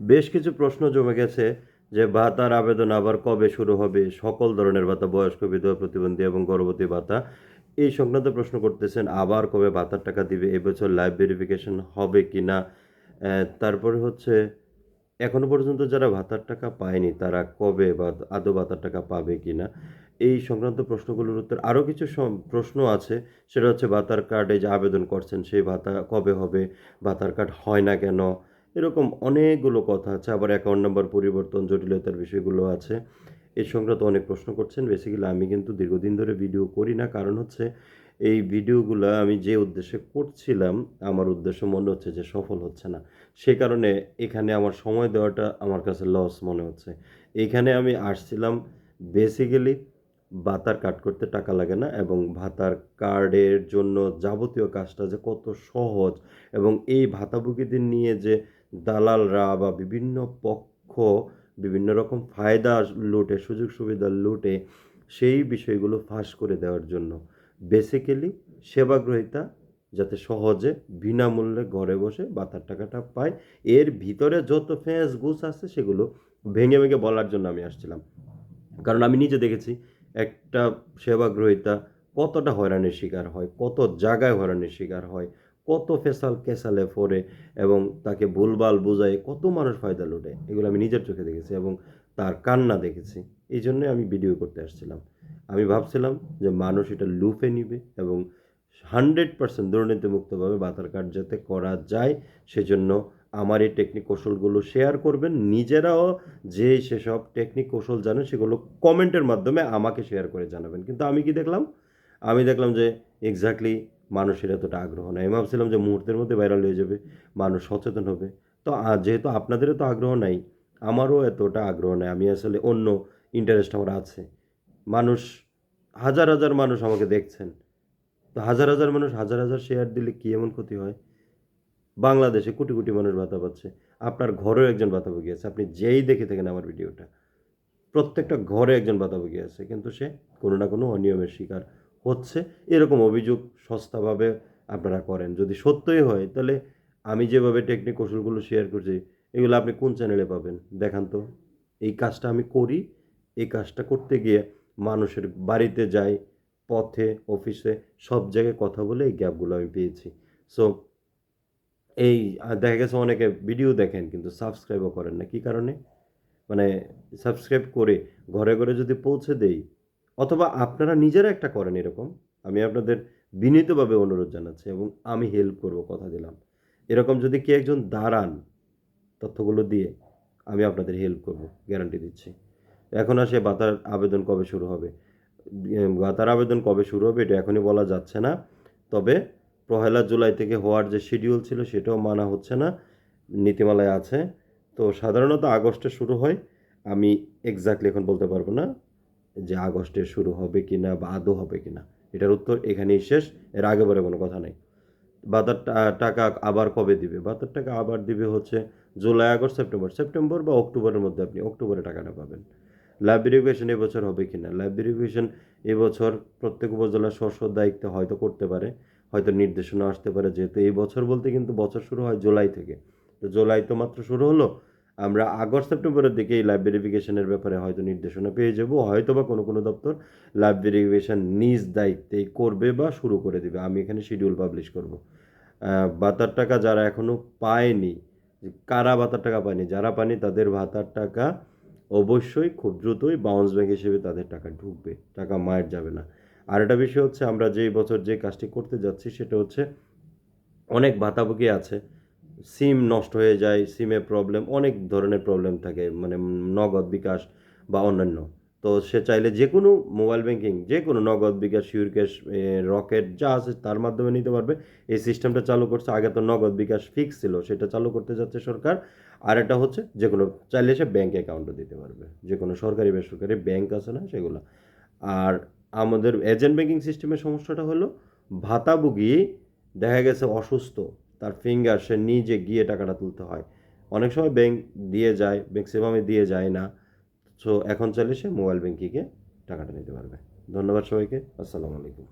বেশ কিছু প্রশ্ন জমে গেছে যে ভাতার আবেদন আবার কবে শুরু হবে, সকল ধরনের ভাতা, বয়স্ক, বিধবা, প্রতিবন্ধী এবং গর্ভবতী ভাতা। এই সংক্রান্ত প্রশ্ন করতেছেন, আবার কবে ভাতার টাকা দিবে, এবছর লাইভ ভেরিফিকেশন হবে কি না তারপরে হচ্ছে, এখনও পর্যন্ত যারা ভাতার টাকা পায়নি, তারা কবে বা আদৌ ভাতার টাকা পাবে কি না এই সংক্রান্ত প্রশ্নগুলোর উত্তর, আরও কিছু প্রশ্ন আছে, সেটা হচ্ছে, ভাতার কার্ডে যে আবেদন করছেন, সেই ভাতা কবে হবে? ভাতার কার্ড হয় না কেন? এরকম অনেকগুলো কথা আছে। আবার অ্যাকাউন্ট নাম্বার পরিবর্তন, জটিলতার বিষয়গুলো আছে। এই সংক্রান্ত অনেক প্রশ্ন করছেন। বেসিক্যালি আমি কিন্তু দীর্ঘদিন ধরে ভিডিও করি না। কারণ হচ্ছে, এই ভিডিওগুলো আমি যে উদ্দেশ্যে করছিলাম, আমার উদ্দেশ্য মনে হচ্ছে যে সফল হচ্ছে না। সে কারণে এখানে আমার সময় দেওয়াটা আমার কাছে লস মনে হচ্ছে। এইখানে আমি আসছিলাম বেসিক্যালি ভাতার কার্ড করতে টাকা লাগে না এবং ভাতার কার্ডের জন্য যাবতীয় কাজটা যে কত সহজ এবং এই ভাতাভোগীদের নিয়ে যে দালালরা বা বিভিন্ন পক্ষ বিভিন্ন রকম ফায়দা লুটে, সুযোগ সুবিধা লুটে সেই বিষয়গুলো ফাঁস করে দেওয়ার জন্য বেসিক্যালি সেবাগ্রহিতা যাতে সহজে বিনামূল্যে ঘরে বসে বাতার টাকাটা পায়। এর ভিতরে যত ফেঁস গুছ আছে সেগুলো ভেঙে ভেঙে বলার জন্য আমি আসছিলাম। কারণ আমি নিজে দেখেছি একটা সেবাগ্রহিতা কতটা হয়রানির শিকার হয়, কত জায়গায় হয়রানির শিকার হয় কত ফেসাল কেসালে ফোরে এবং তাকে ভুলভাল বুঝায় কত মানুষ ফায়দা লুটে, এগুলো আমি নিজের চোখে দেখেছি এবং তার কান্না দেখেছি। এই জন্যই আমি ভিডিও করতে আসছিলাম। আমি ভাবছিলাম যে মানুষ এটা লুফে নিবে এবং হান্ড্রেড পার্সেন্ট দুর্নীতিমুক্তভাবে বাতার কার্ড যাতে করা যায়, সেজন্য আমার এই টেকনিক কৌশলগুলো শেয়ার করবেন। নিজেরাও যে সেসব টেকনিক কৌশল জানেন, সেগুলো কমেন্টের মাধ্যমে আমাকে শেয়ার করে জানাবেন। কিন্তু আমি কি দেখলাম? আমি দেখলাম যে এক্স্যাক্টলি মানুষের এতটা আগ্রহ নাই। আমি ভাবছিলাম যে মুহূর্তের মধ্যে ভাইরাল হয়ে যাবে, মানুষ সচেতন হবে। তো যেহেতু আপনাদেরও তো আগ্রহ নাই, আমারও এতটা আগ্রহ নাই, আমি আসলে অন্য ইন্টারেস্ট আমার আছে। মানুষ, হাজার হাজার মানুষ আমাকে দেখছেন। তো হাজার হাজার মানুষ হাজার হাজার শেয়ার দিলে কি এমন ক্ষতি হয়? বাংলাদেশে কোটি কোটি মানুষ ভাতা পাচ্ছে। আপনার ঘরেও একজন ভাতাভোগী আছে। আপনি যেই দেখে থাকেন আমার ভিডিওটা প্রত্যেকটা ঘরে একজন ভাতাভোগী আছে। কিন্তু সে কোনো না কোনো অনিয়মের শিকার। হচ্ছে, এরকম অভিযোগ সস্তাভাবে আপনারা করেন। যদি সত্যই হয়, তাহলে আমি যেভাবে টেকনিক কৌশলগুলো শেয়ার করছি, এগুলো আপনি কোন চ্যানেলে পাবেন? দেখান তো। এই কাজটা আমি করি। এই কাজটা করতে গিয়ে মানুষের বাড়িতে যাই, পথে অফিসে সব জায়গায় কথা বলে এই গ্যাপগুলো আমি পেয়েছি। সো এই দেখা গেছে অনেকে ভিডিও দেখেন, কিন্তু সাবস্ক্রাইবও করেন না। কী কারণে? মানে সাবস্ক্রাইব করে ঘরে ঘরে যদি পৌঁছে দেই অথবা আপনারা নিজেরা একটা করেন এরকম। আমি আপনাদের বিনীতভাবে অনুরোধ জানাচ্ছি এবং আমি হেল্প করব কথা দিলাম। এরকম যদি কে একজন দাঁড়ান তথ্যগুলো দিয়ে, আমি আপনাদের হেল্প করব গ্যারান্টি দিচ্ছি। এখন আসে বাতার আবেদন কবে শুরু হবে? বাতার আবেদন কবে শুরু হবে এটা এখনই বলা যাচ্ছে না। তবে পহেলা জুলাই থেকে হওয়ার যে শিডিউল ছিল সেটাও মানা হচ্ছে না, নীতিমালায় আছে। তো সাধারণত আগস্টে শুরু হয়। আমি এক্স্যাক্টলি এখন বলতে পারব না। যে আগস্টে শুরু হবে কি না বা আদৌ হবে কি না এটার উত্তর এখানেই শেষ, এর আগে বলে কোনো কথা নেই। বাতার টা- টাকা আবার কবে দিবে? বাতার টাকা আবার দিবে হচ্ছে জুলাই, আগস্ট, সেপ্টেম্বর। সেপ্টেম্বর বা অক্টোবরের মধ্যে আপনি অক্টোবরে টাকাটা পাবেন। ল্যাব ভেরিফিকেশন এবছর হবে কি না ল্যাব ভেরিফিকেশন এবছর প্রত্যেক উপজেলার স্ব স্ব দায়িত্বে হয়তো করতে পারে, হয়তো নির্দেশনা আসতে পারে। যেহেতু এই বছর বলতে কিন্তু বছর শুরু হয় জুলাই থেকে। তো জুলাই তো মাত্র শুরু হলো আমরা আগস্ট সেপ্টেম্বরের দিকে এই লাইভ ভেরিফিকেশনের ব্যাপারে হয়তো নির্দেশনা পেয়ে যাব হয়তো বা কোনো কোনো দপ্তর ল্যাব ভেরিফিকেশন নিজ দায়িত্বেই করবে বা শুরু করে দেবে। আমি এখানে শিডিউল পাবলিশ করব। ভাতার টাকা যারা এখনও পায়নি কারা ভাতার টাকা পায়নি, যারা পায়নি তাদের ভাতার টাকা অবশ্যই খুব দ্রুতই বাউন্স ব্যাংক হিসেবে তাদের টাকা ঢুকবে, টাকা মায়ের যাবে না। আর একটা বিষয় হচ্ছে, আমরা যেই বছর যে কাজটি করতে যাচ্ছি সেটা হচ্ছে অনেক ভাতাভোগী আছে। সিম নষ্ট হয়ে যায়, সিমে প্রবলেম অনেক ধরনের প্রবলেম থাকে মানে নগদ বিকাশ বা অন্যান্য। তো সে চাইলে যে কোনো মোবাইল ব্যাংকিং যে কোনো নগদ বিকাশ শিউর ক্যাশ রকেট যা আছে তার মাধ্যমে নিতে পারবে। এই সিস্টেমটা চালু করছে, আগে তো নগদ বিকাশ ফিক্স ছিল, সেটা চালু করতে যাচ্ছে সরকার। আর এটা হচ্ছে যে কোনো, চাইলে সে ব্যাংক অ্যাকাউন্টও দিতে পারবে। যে কোনো সরকারি বেসরকারি ব্যাংক আছে না সেগুলো। আর আমাদের এজেন্ট ব্যাংকিং সিস্টেমের সমস্যাটা হলো ভাতাভোগী দেখা গেছে অসুস্থ। তার ফিঙ্গার সে নিজে গিয়ে টাকাটা তুলতে হয়। অনেক সময় ব্যাংক দিয়ে যায় ম্যাক্সিমামে দিয়ে যায় না। সো এখন চাইলে সে মোবাইল ব্যাঙ্কিংয়ে টাকাটা নিতে পারবে। ধন্যবাদ সবাইকে। আসসালামু আলাইকুম।